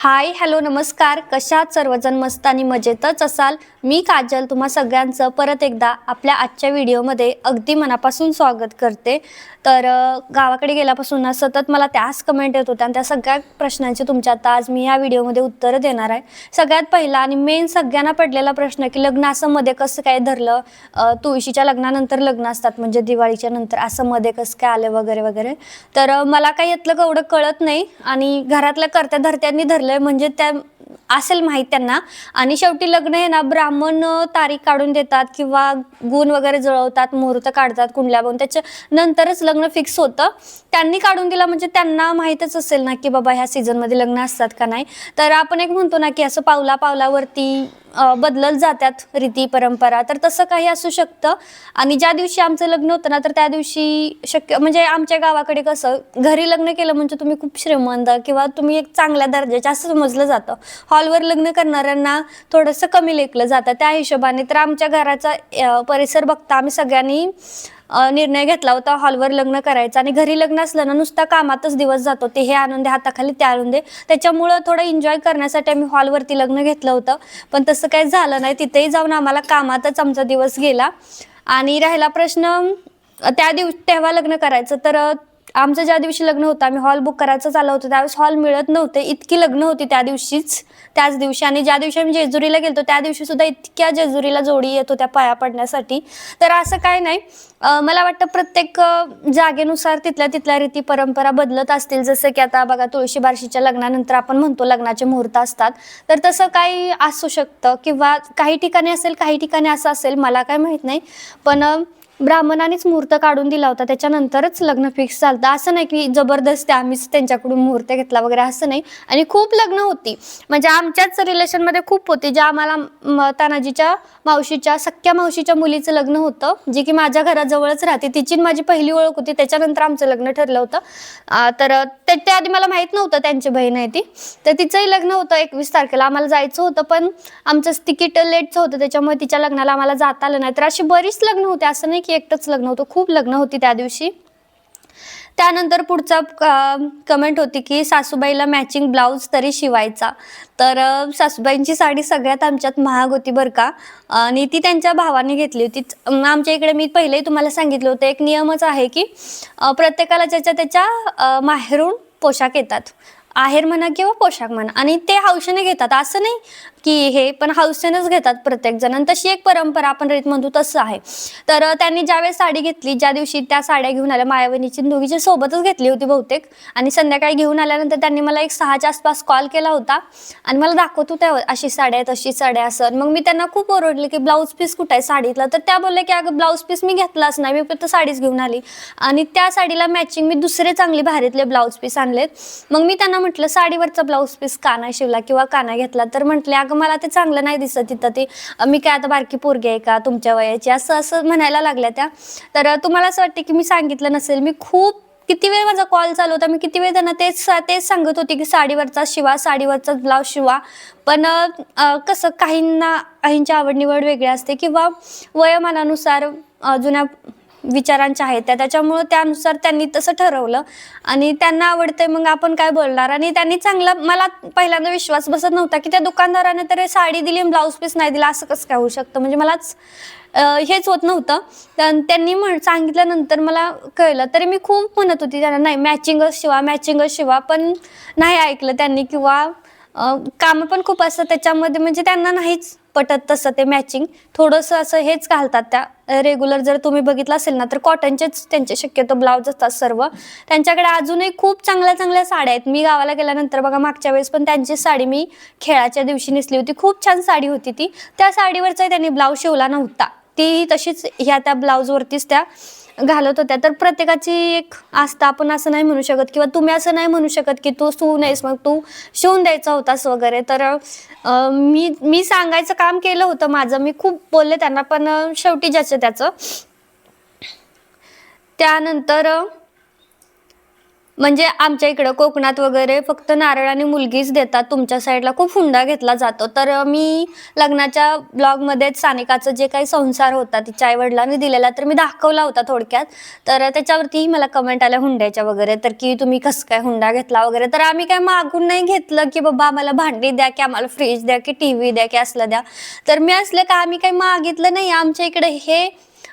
Hi hello नमस्कार. कशात सर्वजण मस्त आणि मजेतच असाल? मी काजल तुम्हा सगळ्यांचं परत एकदा आपल्या आजच्या व्हिडिओमध्ये अगदी मनापासून स्वागत करते. तर गावाकडे गेल्यापासून ना सतत मला त्याच कमेंट येत होत्या आणि त्या सगळ्या प्रश्नांची तुमच्या आता आज मी ह्या व्हिडिओमध्ये उत्तरं देणार आहे. सगळ्यात पहिला आणि मेन सगळ्यांना पडलेला प्रश्न की लग्न असं मध्ये कसं काय धरलं? तुळशीच्या लग्नानंतर लग्न असतात म्हणजे दिवाळीच्या नंतर असं मध्ये कसं काय आलं वगैरे वगैरे. तर मला काही यातलं एवढं कळत नाही आणि घरातल्या करत्या धरत्यांनी धरलं धरलंय म्हणजे त्या असेल माहीत त्यांना. आणि शेवटी लग्न हे ना ब्राह्मण तारीख काढून देतात किंवा गुण वगैरे जळवतात मुहूर्त काढतात कुंडल्या बघून त्याच्या नंतरच लग्न फिक्स होतं. त्यांनी काढून दिला म्हणजे त्यांना माहीतच असेल ना की बाबा ह्या सीझनमध्ये लग्न असतात का नाही. तर आपण एक म्हणतो ना की असं पावला पावलावरती बदलत जातात रीती परंपरा. तर तसं काही असू शकतं. आणि ज्या दिवशी आमचं लग्न होतं ना तर त्या दिवशी शक्य म्हणजे आमच्या गावाकडे कसं घरी लग्न केलं म्हणजे तुम्ही खूप श्रीमंत किंवा तुम्ही एक चांगल्या दर्जाचे असं समजलं जातं. हॉलवर लग्न करणाऱ्यांना थोडंसं कमी लेखलं जातं. त्या हिशोबाने तर आमच्या घराचा परिसर बघता आम्ही सगळ्यांनी निर्णय घेतला होता. हॉलवर लग्न करायचं आणि घरी लग्न असलं ना नुसता कामातच दिवस जातो. ते हे आणून दे हाताखाली ते आणून दे. त्याच्यामुळं थोडं एन्जॉय करण्यासाठी आम्ही हॉलवरती लग्न घेतलं होतं. पण तसं काही झालं नाही. तिथेही जाऊन आम्हाला कामातच आमचा दिवस गेला. आणि राहिला प्रश्न त्या दिवशी तेव्हा लग्न करायचं. तर आमचं ज्या दिवशी लग्न होतं आम्ही हॉल बुक करायचं चाललं होतं. त्यावेळेस हॉल मिळत नव्हते इतकी लग्न होती त्या दिवशीच त्याच दिवशी. आणि ज्या दिवशी आम्ही जेजुरीला गेलो त्या दिवशी सुद्धा इतक्या जेजुरीला जोडी येत होत्या पाया पडण्यासाठी. तर असं काय नाही मला वाटतं प्रत्येक जागेनुसार तिथल्या तिथल्या रीती परंपरा बदलत असतील. जसं की आता बघा तुळशी बारशीच्या लग्नानंतर आपण म्हणतो लग्नाचे मुहूर्त असतात. तर तसं काही असू शकतं किंवा काही ठिकाणी असेल काही ठिकाणी असं असेल मला काय माहीत नाही. पण ब्राह्मणानेच मुहूर्त काढून दिला होता. त्याच्यानंतरच लग्न फिक्स झालं. असं नाही की जबरदस्ती आम्हीच त्यांच्याकडून मुहूर्त घेतला वगैरे असं नाही. आणि खूप लग्न होती. म्हणजे आमच्याच रिलेशनमध्ये खूप होती ज्या आम्हाला तानाजीच्या मावशीच्या सख्या मावशीच्या मुलीचं लग्न होतं जे की माझ्या घराजवळच राहते. तिची माझी पहिली ओळख होती. त्याच्यानंतर आमचं लग्न ठरलं होतं. तर त्याच्या आधी मला माहीत नव्हतं त्यांची बहीण आहे ती. तर तिचंही लग्न होतं एकवीस तारखेला. आम्हाला जायचं होतं पण आमचं तिकीट लेटचं होतं. त्याच्यामुळे तिच्या लग्नाला आम्हाला जाता आलं नाही. तर अशी बरीच लग्न होते. असं नाही की की एकटंच लग्न होतं. खूप लग्न होती त्या दिवशी. त्यानंतर पुढचा कमेंट होती की सासूबाईला मॅचिंग ब्लाऊज तरी शिवायचा. तर सासूबाईंची साडी सगळ्यात आमच्यात महाग होती बरं का. आणि ती त्यांच्या भावाने घेतली होती. आमच्या इकडे मी पहिलेही तुम्हाला सांगितलं होतं. एक नियमच आहे की प्रत्येकाला ज्याच्या त्याच्या माहेरून पोशाख येतात. आहेर म्हणा किंवा पोशाख म्हणा. आणि ते हौशेने घेतात. असं नाही की हे पण हौसेनच घेतात प्रत्येक जण. आणि तशी एक परंपरा आपण रीत म्हणतो तसं आहे. तर त्यांनी ज्यावेळेस साडी घेतली ज्या दिवशी त्या साड्या घेऊन आल्या मायावणीची दोघीची सोबतच घेतली होती बहुतेक. आणि संध्याकाळी घेऊन आल्यानंतर त्यांनी मला एक सहाच्या आसपास कॉल केला होता. आणि मला दाखवत होत्या अशी साड्या आहेत अशी साड्या असं. मग मी त्यांना खूप ओरडले की ब्लाऊज पीस कुठं आहे साडीतला? तर त्या बोलल्या की अगं ब्लाऊज पीस मी घेतलाच नाही. मी फक्त साडीच घेऊन आली. आणि त्या साडीला मॅचिंग मी दुसरे चांगले भारीतले ब्लाऊज पीस आणलेत. मग मी त्यांना म्हटलं साडीवरचा ब्लाऊज पीस काना शिवला किंवा काना घेतला तर म्हटले अगं मला ते चांगलं नाही दिसत तिथं ते. मी काय आता बारकी पोरगी आहे का तुमच्या वयाची? असं असं म्हणायला लागल्या त्या. तर तुम्हाला असं वाटतं की मी सांगितलं नसेल मी खूप किती वेळ माझा कॉल चालू होता मी किती वेळ त्यांना तेच तेच सांगत होती की साडीवरचा शिवा साडीवरचा ब्लाऊज शिवा. पण कसं काहींना काहींची आवड निवड वेगळी असते किंवा वयोमानानुसार जुन्या विचारांच्या आहेत त्या त्याच्यामुळं त्यानुसार त्यांनी तसं ठरवलं. आणि त्यांना आवडतंय मग आपण काय बोलणार? आणि त्यांनी चांगला मला पहिल्यांदा विश्वास बसत नव्हता की त्या दुकानदाराने तर साडी दिली ब्लाऊज पीस नाही दिला असं कसं काय होऊ शकतं? म्हणजे मलाच हेच होत नव्हतं. तर त्यांनी म्हण सांगितल्यानंतर मला कळलं. तरी मी खूप म्हणत होती त्यांना नाही मॅचिंगच शिवा मॅचिंगच शिवा. पण नाही ऐकलं त्यांनी किंवा कामं पण खूप असतात त्याच्यामध्ये म्हणजे त्यांना नाहीच पटत तसं ते मॅचिंग थोडंसं असं हेच घालतात त्या रेग्युलर जर तुम्ही बघितलं असेल ना तर कॉटनचेच त्यांचे शक्यतो ब्लाऊज असतात सर्व. त्यांच्याकडे अजूनही खूप चांगल्या चांगल्या साड्या आहेत. मी गावाला गेल्यानंतर बघा मागच्या वेळेस पण त्यांची साडी मी खेळाच्या दिवशी नेसली होती. खूप छान साडी होती ती. त्या साडीवरचा त्यांनी ब्लाऊज शिवला नव्हता. ती तशीच ह्या त्या ब्लाऊजवरतीच त्या घालत होत्या. तर प्रत्येकाची एक आस्था आपण असं नाही म्हणू शकत किंवा तुम्ही असं नाही म्हणू शकत की तू तू नाहीस मग तू शिवून द्यायचा होतास वगैरे. तर अं, मी मी सांगायचं काम केलं होतं माझं. मी खूप बोलले त्यांना पण अं, शेवटी ज्याचं त्याचं. त्यानंतर अं, म्हणजे आमच्या इकडं कोकणात वगैरे फक्त नारळ आणि मुलगीच देतात. तुमच्या साईडला खूप हुंडा घेतला जातो. तर मी लग्नाच्या ब्लॉगमध्येच सानिकाचं जे काही संसार होता तिच्या आईवडिलांनी दिलेला तर मी दाखवला होता थोडक्यात. तर त्याच्यावरतीही मला कमेंट आल्या हुंड्याच्या वगैरे तर की तुम्ही कसं काय हुंडा घेतला वगैरे. तर आम्ही काय मागून नाही घेतलं की बाबा आम्हाला भांडी द्या की आम्हाला फ्रीज द्या की टी व्ही द्या की असलं द्या. तर मी असलं का आम्ही काही मागितलं नाही. आमच्या इकडे हे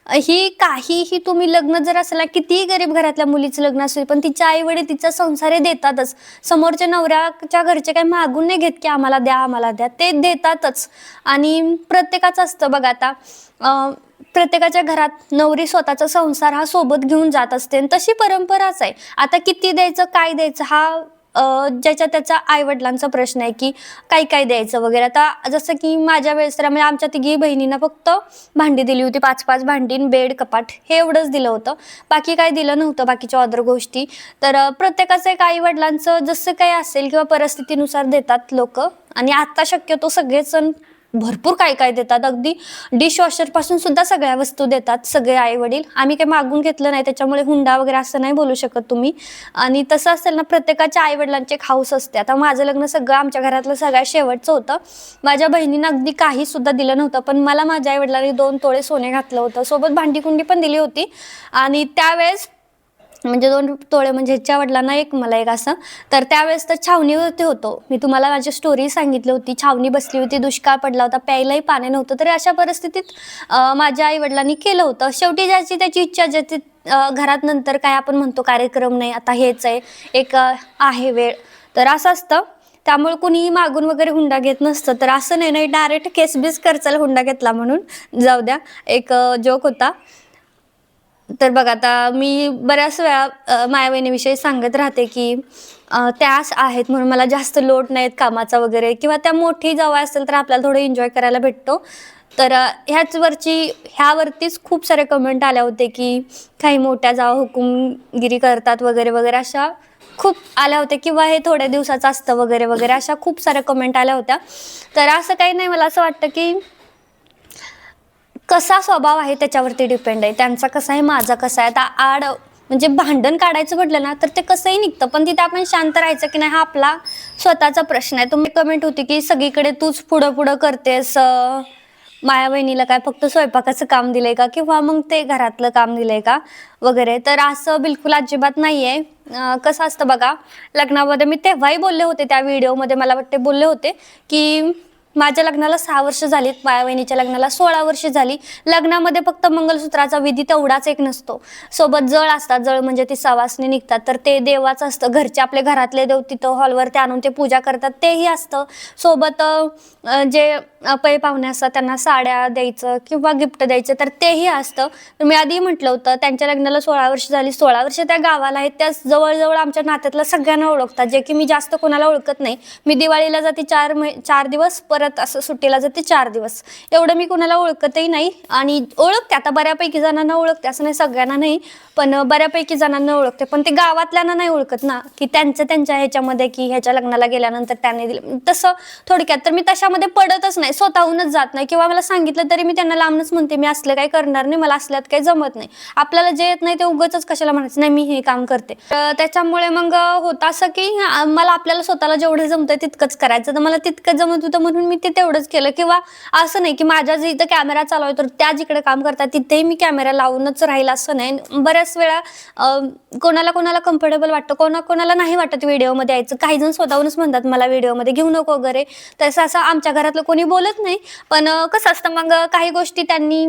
ही काहीही तुम्ही लग्न जर असला कितीही गरीब घरातल्या मुलीचं लग्न असेल पण तिच्या आई वडील तिचा संसार हे देतातच. समोरच्या नवऱ्याच्या घरचे काही मागून नाही घेत की आम्हाला द्या आम्हाला द्या. ते देतातच. आणि प्रत्येकाचं असतं बघा आता प्रत्येकाच्या घरात नवरी स्वतःचा संसार हा सोबत घेऊन जात असते. आणि तशी परंपराच आहे. आता किती द्यायचं काय द्यायचं हा ज्याच्या त्याचा आईवडिलांचा प्रश्न आहे की काय काय द्यायचं वगैरे. आता जसं की माझ्या वेळेस तर म्हणजे आमच्या तिघी बहिणींना फक्त भांडी दिली होती. पाच पाच भांडी आणि बेड कपाट हे एवढंच दिलं होतं. बाकी काय दिलं नव्हतं बाकीच्या अदर गोष्टी. तर प्रत्येकाचं एक आईवडिलांचं जसं काही असेल किंवा परिस्थितीनुसार देतात लोक. आणि आता शक्यतो सगळेच जण भरपूर काय काय देतात. अगदी डिशवॉशरपासून सुद्धा सगळ्या वस्तू देतात सगळे आई वडील आम्ही काही मागून घेतलं नाही त्याच्यामुळे हुंडा वगैरे असं नाही बोलू शकत तुम्ही. आणि तसं असेल ना प्रत्येकाच्या आई वडिलांचे एक हाऊस असते. आता माझं लग्न सगळं आमच्या घरातलं सगळ्यात शेवटचं होतं. माझ्या बहिणीनं अगदी काही सुद्धा दिलं नव्हतं पण मला माझ्या आई वडिलांनी दोन तोळे सोने घातलं होतं. सोबत भांडीकुंडी पण दिली होती. आणि त्यावेळेस म्हणजे दोन तोळे म्हणजे ह्याच्या वडिलांना एक मला एक असं. तर त्यावेळेस तर छावणीवरती होतो मी तुम्हाला माझी स्टोरी सांगितली होती. छावणी बसली होती दुष्काळ पडला होता प्यायलाही पाणी नव्हतं. तरी अशा परिस्थितीत माझ्या आई वडिलांनी केलं होतं. शेवटी ज्याची त्याची इच्छा ज्याची घरात नंतर काय आपण म्हणतो कार्यक्रम नाही आता हेच आहे एक आहे वेळ. तर असं असतं. त्यामुळे कुणीही मागून वगैरे हुंडा घेत नसतं. तर असं नाही नाही डायरेक्ट केस बीस करचाल हुंडा घेतला म्हणून. जाऊ द्या. एक जोक होता. तर बघा आता मी बऱ्याच वेळा माया बहिणीविषयी सांगत राहते की त्यास आहेत म्हणून मला जास्त लोड नाहीत कामाचा वगैरे किंवा त्या मोठी जवळ असेल तर आपल्याला थोडं एन्जॉय करायला भेटतो. तर ह्याचवरची ह्यावरतीच खूप सारे कमेंट आल्या होते की काही मोठ्या जावा हुकुमगिरी करतात वगैरे वगैरे अशा खूप आल्या होत्या किंवा हे थोड्या दिवसाचं असतं वगैरे वगैरे अशा खूप साऱ्या कमेंट आल्या होत्या. तर असं काही नाही मला असं वाटतं की कसा स्वभाव आहे त्याच्यावरती डिपेंड आहे? त्यांचा कसा आहे माझा कसा आहे? आता आड म्हणजे भांडण काढायचं म्हटलं ना तर ते कसंही निघतं. पण तिथे आपण शांत राहायचं की नाही हा आपला स्वतःचा प्रश्न आहे. तुम्ही कमेंट होती की सगळीकडे तूच पुढं पुढं करतेस माया बहिणीला काय फक्त स्वयंपाकाचं काम दिलंय का? किंवा मग ते घरातलं काम दिलंय का? वगैरे. तर असं बिलकुल अजिबात नाही आहे कसं असतं बघा लग्नामध्ये मी तेव्हाही बोलले होते त्या व्हिडिओमध्ये मला वाटते बोलले होते की माझ्या लग्नाला सहा वर्ष झालीत माया वहिनीच्या लग्नाला सोळा वर्ष झाली. लग्नामध्ये फक्त मंगलसूत्राचा विधी तेवढाच एक नसतो. सोबत जळ असतात जळ म्हणजे ती सवासने निघतात. तर ते देवाचं असतं. घरचे आपले घरातले देव तिथं हॉलवर ते आणून ते पूजा करतात. तेही असतं. सोबत जे पै पाहुणे असतात त्यांना साड्या द्यायचं किंवा गिफ्ट द्यायचं तर तेही असतं. मी आधी म्हटलं होतं त्यांच्या लग्नाला सोळा वर्ष झाली. सोळा वर्ष त्या गावाला आहेत. त्या जवळजवळ आमच्या नात्यातल्या सगळ्यांना ओळखतात. जे की मी जास्त कोणाला ओळखत नाही. मी दिवाळीला जाते चार मै चार दिवस परत परत असं सुट्टीला जाते चार दिवस. एवढं मी कोणाला ओळखतही नाही आणि ओळखते आता बऱ्यापैकी जणांना ओळखते असं नाही सगळ्यांना नाही पण बऱ्यापैकी जणांना ओळखते. पण ते गावातल्यांना नाही ओळखत ना की त्यांचं त्यांच्या ह्याच्यामध्ये की ह्याच्या लग्नाला गेल्यानंतर त्याने दिलं. म्हणजे तसं थोडक्यात तर मी तशामध्ये पडतच नाही स्वतःहूनच जात नाही. किंवा मला सांगितलं तरी मी त्यांना लांबनच म्हणते मी असलं काही करणार नाही मला असल्यात काही जमत नाही. आपल्याला जे येत नाही ते उगच कशाला म्हणायचं नाही मी हे काम करते. त्याच्यामुळे मग होतं असं की मला आपल्याला स्वतःला जेवढं जमतंय तितकंच करायचं. तर मला तितकं जमत होतं म्हणून मी ते तेवढंच केलं. किंवा असं नाही की माझ्या जे इथं कॅमेरा चालू तर त्या जिकडे काम करतात तिथेही मी कॅमेरा लावूनच राहील असं नाही. बऱ्याच वेळा कोणाला कोणाला कम्फर्टेबल वाटतं कोणा कोणाला नाही वाटत व्हिडिओमध्ये यायचं. काही जण स्वतःहूनच म्हणतात मला व्हिडिओमध्ये घेऊ नको वगैरे. तसं असं आमच्या घरातलं कोणी बोलत नाही. पण कसं असतं मग काही गोष्टी त्यांनी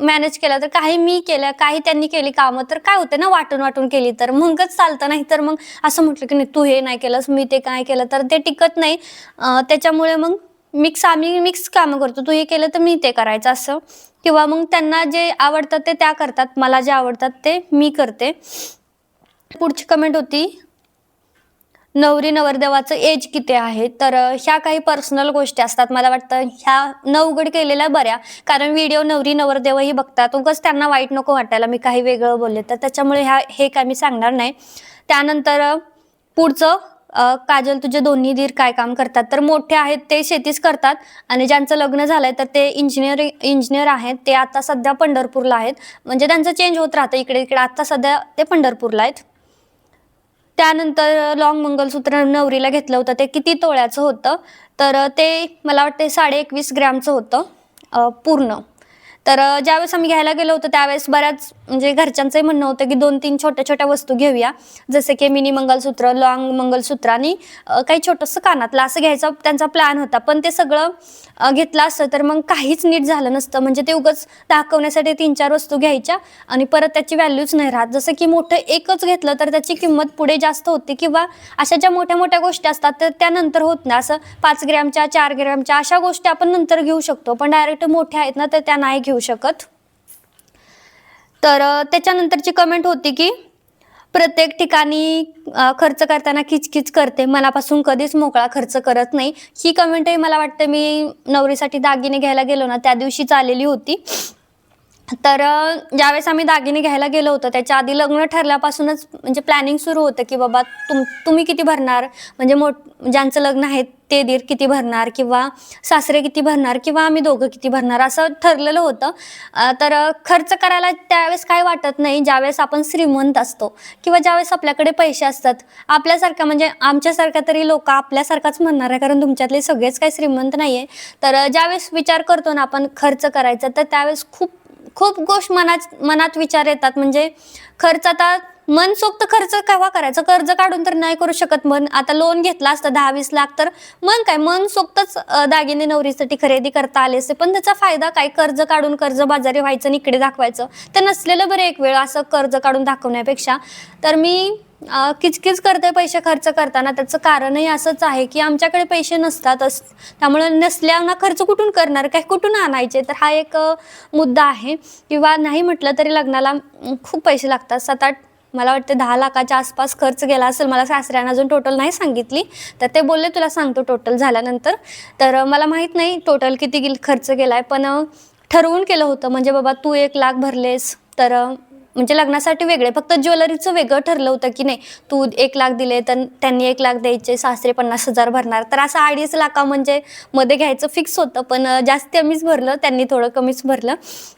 मॅनेज केल्या तर काही मी केल्या काही त्यांनी केली कामं तर काय होतं ना वाटून वाटून केली तर. मगच चालतं नाही तर मग असं म्हटलं की नाही तू हे नाही केलंस मी ते काय केलं. तर ते टिकत नाही. त्याच्यामुळे मग मिक्स आम्ही मिक्स कामं करतो. तू हे केलं तर मी ते करायचं असं. किंवा मग त्यांना जे आवडतात ते त्या करतात. मला जे आवडतात ते मी करते. पुढची कमेंट होती नवरी नवरदेवाचं एज किती आहे? तर ह्या काही पर्सनल गोष्टी असतात. मला वाटतं ह्या नवगड केलेल्या बऱ्या. कारण व्हिडिओ नवरी नवरदेवही बघतात. उगाच त्यांना वाईट नको वाटायला. मी काही वेगळं बोलले तर त्याच्यामुळे ह्या हे काय मी सांगणार नाही. त्यानंतर पुढचं काजल तुझे दोन्ही दीर काय काम करतात? तर मोठे आहेत ते शेतीच करतात आणि ज्यांचं लग्न झालंय तर ते इंजिनियर इंजिनियर आहेत. ते आता सध्या पंढरपूरला आहेत. म्हणजे त्यांचं चेंज होत राहतं इकडे इकडे. आता सध्या ते पंढरपूरला आहेत. त्यानंतर लॉंग मंगलसूत्र नवरीला घेतलं होतं. ते किती तोळ्याचं होतं? तर ते मला वाटते साडे एकवीस ग्रॅमचं होतं पूर्ण. तर ज्यावेळेस आम्ही घ्यायला गेलो होतो त्यावेळेस बऱ्याच म्हणजे घरच्यांचंही म्हणणं होतं की दोन तीन छोट्या छोट्या वस्तू घेऊया. जसे की मिनी मंगलसूत्र लॉंग मंगलसूत्र आणि काही छोटंसं कानातलं असं घ्यायचा त्यांचा प्लॅन होता. पण ते सगळं घेतलं असतं तर मग काहीच नीट झालं नसतं. म्हणजे ते उगच दाखवण्यासाठी तीन चार वस्तू घ्यायच्या आणि परत त्याची व्हॅल्यूच नाही राहत. जसं की मोठं एकच घेतलं तर त्याची किंमत पुढे जास्त होते किंवा अशा ज्या मोठ्या मोठ्या गोष्टी असतात तर त्यानंतर होत नाही. असं पाच ग्रॅमच्या चार ग्रॅमच्या अशा गोष्टी आपण नंतर घेऊ शकतो. पण डायरेक्ट मोठ्या आहेत ना तर त्या नाही घेऊ शकत. तर त्याच्यानंतरची कमेंट होती की प्रत्येक ठिकाणी खर्च करताना किचकिच करते. मनापासून कधीच मोकळा खर्च करत नाही. ही कमेंटही मला वाटतं मी नवरीसाठी दागिने घ्यायला गेलो ना त्या दिवशीच आलेली होती. तर ज्यावेळेस आम्ही दागिने घ्यायला गेलो होतो त्याच्या आधी लग्न ठरल्यापासूनच म्हणजे प्लॅनिंग सुरू होतं की बाबा तुम तुम्ही किती भरणार? म्हणजे मोठ ज्यांचं लग्न आहे ते दीर किती भरणार किंवा सासरे किती भरणार किंवा आम्ही दोघं किती भरणार असं ठरलेलं होतं. तर खर्च करायला त्यावेळेस काय वाटत नाही. ज्यावेळेस आपण श्रीमंत असतो किंवा ज्यावेळेस आपल्याकडे पैसे असतात आपल्यासारख्या म्हणजे आमच्यासारख्या तरी लोक आपल्यासारखाच म्हणणार आहे. कारण तुमच्यातले सगळेच काही श्रीमंत नाही आहे तर ज्यावेळेस विचार करतो ना आपण खर्च करायचा तर त्यावेळेस खूप खूप गोष्ट मनात मनात विचार येतात. म्हणजे खर्च आता मनसोक्त खर्च केव्हा करायचं? कर्ज काढून तर नाही करू शकत मन. आता लोन घेतला असतं दहा वीस लाख तर मन काय? मनसोक्तच सोक्तच दागिने नवरीसाठी खरेदी करता आले असते. पण त्याचा फायदा काय? कर्ज काढून कर्ज बाजारी व्हायचं आणि इकडे दाखवायचं. तर नसलेलं बरं एक वेळ असं कर्ज काढून दाखवण्यापेक्षा. तर मी किचकिच करते पैसे खर्च करताना. त्याचं कारणही असंच आहे की आमच्याकडे पैसे नसतातच त्यामुळे नसल्याना खर्च कुठून करणार? काय? कुठून आणायचे? तर हा एक मुद्दा आहे. किंवा नाही म्हटलं तरी लग्नाला खूप पैसे लागतात. सात आठ मला वाटतं दहा लाखाच्या आसपास खर्च गेला असेल मला सासऱ्यानं अजून टोटल नाही सांगितली. तर ते बोलले तुला सांगतो टोटल झाल्यानंतर. तर मला माहीत नाही टोटल किती खर्च गेला आहे पण ठरवून केलं होतं. म्हणजे बाबा तू एक लाख भरलेस तर म्हणजे लग्नासाठी वेगळे फक्त ज्वेलरीचं वेगळं ठरलं होतं की नाही तू एक लाख दिले तर त्यांनी एक लाख द्यायचे सासरे पन्नास हजार भरणार. तर असं अडीच लाखा म्हणजे मध्ये घ्यायचं फिक्स होतं पण जास्त कमीच भरलं त्यांनी थोडं कमीच भरलं.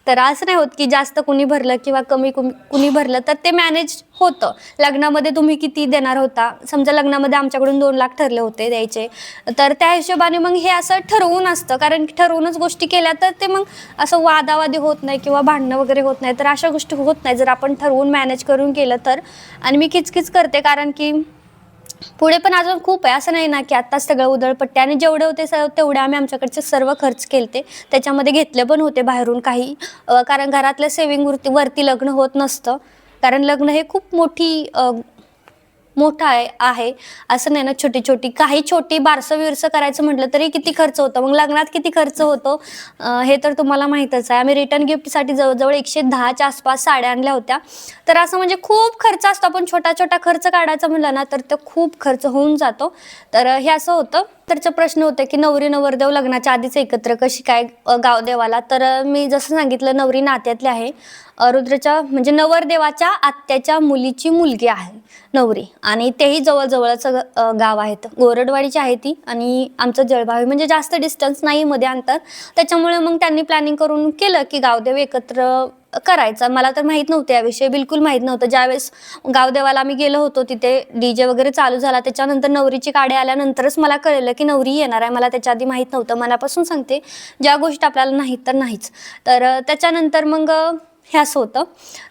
तर असं नाही होत की जास्त कुणी भरलं किंवा कमी कुणी भरलं तर ते मॅनेज होतं. लग्नामध्ये तुम्ही किती देणार होता? समजा लग्नामध्ये आमच्याकडून दोन लाख ठरले होते द्यायचे. तर त्या हिशोबाने मग हे असं ठरवून असतं. कारण की ठरवूनच गोष्टी केल्या तर ते मग असं वादावादी होत नाही किंवा भांडणं वगैरे होत नाही. तर अशा गोष्टी होत नाही. जर आपण ठरवून मॅनेज करून केलं तर. आणि मी किचकिच करते कारण की पुढे पण अजून खूप आहे. असं नाही ना की आत्ताच सगळं उधळपट्टे. आणि जेवढे होते स तेवढे आम्ही आमच्याकडचे सर्व खर्च केलते. त्याच्यामध्ये घेतले पण होते बाहेरून काही. कारण घरातल्या सेविंग वरती वरती लग्न होत नसतं. कारण लग्न हे खूप मोठी मोठं आहे आहे. असं नाही ना छोटी छोटी काही छोटी बारसं विरसं करायचं म्हटलं तरी किती खर्च होतो? मग लग्नात किती खर्च होतो? हे तर तुम्हाला माहीतच आहे. आम्ही रिटर्न गिफ्टसाठी जवळजवळ एकशे दहाच्या आसपास साड्या आणल्या होत्या. तर असं म्हणजे खूप खर्च असतो. आपण छोटा छोटा खर्च काढायचा म्हणलं ना तर तो खूप खर्च होऊन जातो. तर हे असं होतं. तरचा प्रश्न होता की नवरी नवरदेव लग्नाच्या आधीच एकत्र कशी काय गावदेवाला? तर मी जसं सांगितलं नवरी नात्यातली आहे. रुद्रच्या म्हणजे नवरदेवाच्या आत्याच्या मुलीची मुलगी आहे नवरी. आणि तेही जवळजवळच गाव आहेत. गोरडवाडीची आहे ती आणि आमचं जळभावी आहे म्हणजे जास्त डिस्टन्स नाही मध्ये अंतर. त्याच्यामुळे मग त्यांनी प्लॅनिंग करून केलं की गावदेव एकत्र करायचा. मला तर माहीत नव्हतं याविषयी बिलकुल माहीत नव्हतं. ज्यावेळेस गावदेवाला आम्ही गेलो होतो तिथे डी जे वगैरे चालू झाला. त्याच्यानंतर नवरीची गाडी आल्यानंतरच मला कळलं की नवरी येणार आहे. मला त्याच्या आधी माहीत नव्हतं. मनापासून सांगते ज्या गोष्टी आपल्याला नाहीत तर नाहीच. तर त्याच्यानंतर मग हे असं होतं.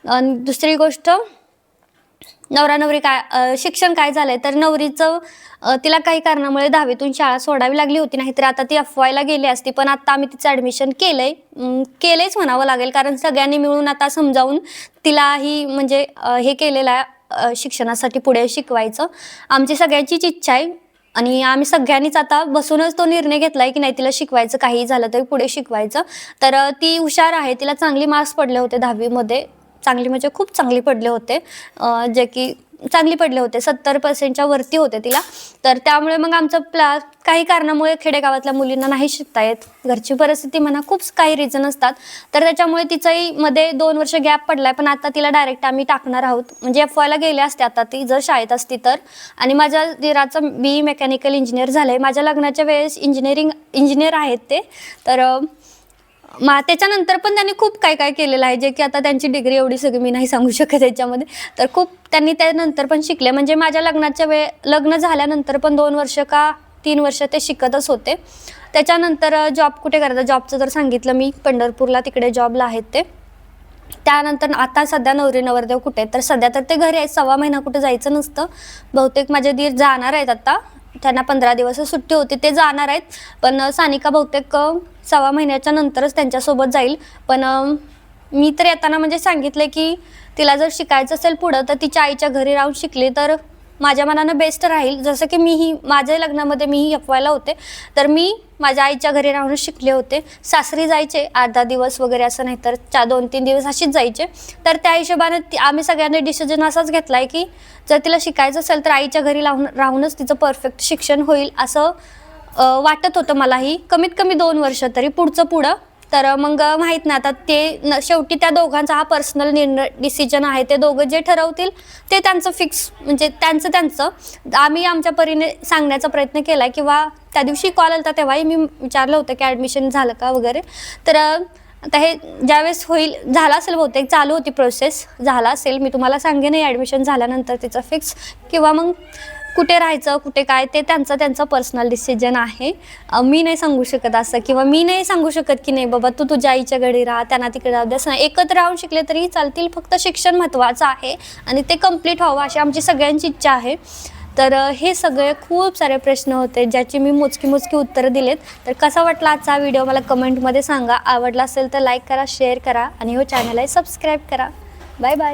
आणि दुसरी गोष्ट नवरा नवरी काय शिक्षण काय झालंय तर नवरीचं तिला काही कारणामुळे दहावीतून शाळा सोडावी लागली होती नाहीतर आता ती अफवायला गेली असती पण आता आम्ही तिचं ॲडमिशन केलंय. अम, केलंयच म्हणावं लागेल कारण सगळ्यांनी मिळून आता समजावून तिलाही म्हणजे हे केलेलं आहे शिक्षणासाठी पुढे शिकवायचं. आमची सगळ्यांचीच इच्छा आहे आणि आम्ही सगळ्यांनीच आता बसूनच तो निर्णय घेतलाय की नाही तिला शिकवायचं काही झालं तरी पुढे शिकवायचं. तर ती हुशार आहे तिला चांगली मार्क्स पडले होते दहावीमध्ये. चांगली म्हणजे खूप चांगली पडले होते. जे की चांगली पडले होते. सत्तर पर्सेंटच्या वरती होते तिला. तर त्यामुळे मग आमचं प्ला काही कारणामुळे खेडेगावातल्या मुलींना नाही शिकता येत. घरची परिस्थिती म्हणा खूप काही रिझन असतात. तर त्याच्यामुळे तिचाही मध्ये दोन वर्ष गॅप पडलाय. पण आता तिला डायरेक्ट आम्ही टाकणार आहोत. म्हणजे एफ वायला गेले असते आता ती जर शाळेत असती तर. आणि माझ्या दिराचं बी मेकॅनिकल इंजिनियर झालंय. माझ्या लग्नाच्या वेळेस इंजिनिअरिंग इंजिनियर आहेत ते. तर मा त्याच्यानंतर पण त्यांनी खूप काय काय केलेलं आहे जे की आता त्यांची डिग्री एवढी सगळी मी नाही सांगू शकत त्याच्यामध्ये. तर खूप त्यांनी त्यानंतर पण शिकले. म्हणजे माझ्या लग्नाच्या वेळ लग्न झाल्यानंतर पण दोन वर्ष का तीन वर्ष ते शिकतच होते. त्याच्यानंतर जॉब कुठे करायचा? जॉबचं जर सांगितलं मी पंढरपूरला तिकडे जॉबला आहेत ते. त्यानंतर आता सध्या नवरी नवरदेव कुठे आहेत? तर सध्या तर ते घरी आहेत. सव्वा महिना कुठे जायचं नसतं. बहुतेक माझे दीर जाणार आहेत आता. त्यांना पंधरा दिवस सुट्टी होती ते जाणार आहेत. पण सानिका बहुतेक सव्वा महिन्याच्या नंतरच त्यांच्यासोबत जाईल. पण मी तर येताना म्हणजे सांगितलं की तिला जर शिकायचं असेल पुढं तर तिच्या आईच्या घरी राहून शिकली तर माझ्या मनानं बेस्ट राहील. जसं की मीही माझ्या लग्नामध्ये मीही एफ होते. तर मी माझ्या आईच्या घरी राहून शिकले होते. सासरी जायचे अर्धा दिवस वगैरे असं नाही तर चार दोन तीन दिवस अशीच जायचे. तर त्या हिशोबाने ती- आम्ही सगळ्यांनी डिसिजन असाच घेतला आहे की जर तिला शिकायचं असेल तर आईच्या घरी राहून राहूनच तिचं परफेक्ट शिक्षण होईल असं वाटत होतं मलाही. कमीत कमी दोन वर्ष तरी पुढचं पुढं तर मग माहीत नाही. आता ते न शेवटी त्या दोघांचा हा पर्सनल निर्णय डिसिजन आहे. ते दोघं जे ठरवतील ते त्यांचं फिक्स म्हणजे त्यांचं त्यांचं. आम्ही आमच्या परीने सांगण्याचा प्रयत्न केला आहे किंवा त्या दिवशी कॉल आला तेव्हाही मी विचारलं होतं की ॲडमिशन झालं का वगैरे. तर आता हे ज्यावेळेस होईल झालं असेल बहुतेक चालू होती प्रोसेस झाला असेल मी तुम्हाला सांगेन ॲडमिशन झाल्यानंतर तिचं फिक्स किंवा मग कुठे राहायचं कुठे काय ते त्यांचं त्यांचं पर्सनल डिसिजन आहे. मी नाही सांगू शकत असं किंवा मी नाही सांगू शकत की नाही बाबा तू तुझ्या आईच्या घरी राहा त्यांना तिकडे राहू द्यास नाही. एकत्र राहून शिकले तरी चालतील. फक्त शिक्षण महत्त्वाचं आहे आणि ते कंप्लीट व्हावं अशी आमची सगळ्यांची इच्छा आहे. तर हे सगळे खूप सारे प्रश्न होते ज्याची मी मोजकी मोजकी उत्तरं दिलेत. तर कसा वाटला आजचा व्हिडिओ मला कमेंटमध्ये सांगा. आवडला असेल तर लाईक करा शेअर करा आणि हो चॅनलला सबस्क्राईब करा. Bye bye